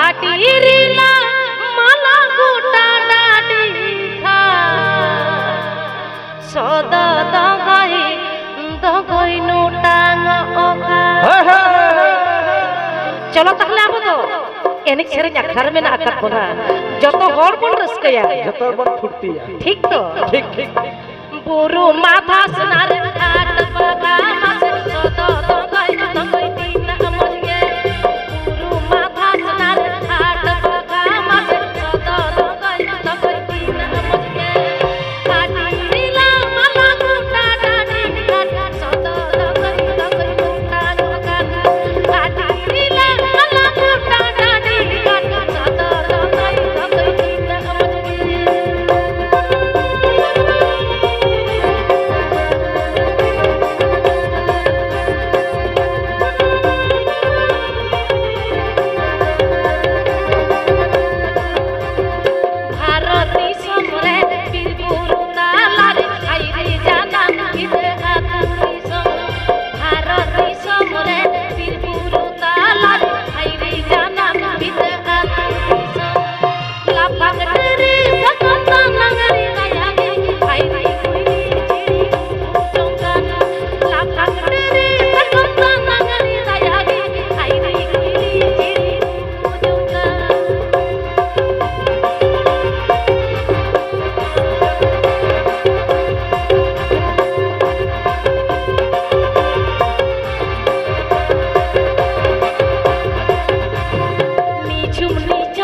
আটিরিলা মালা গোটা ডাটি খা সদা দগাই দগাই নোটাং অকা চলো তাহলে আবো তো এনে সেরে আখার মে না আকার বলা যত হর বন রসকায়া যত বন ফুর্তিয়া ঠিক তো ঠিক ঠিক পুরো মাথা সোনার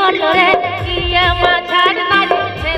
ছোট রে ইয়া মাঝার বাড়ি সে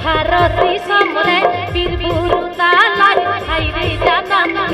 ভারতী সমরে বীরভূতা লাই হাইরে জানা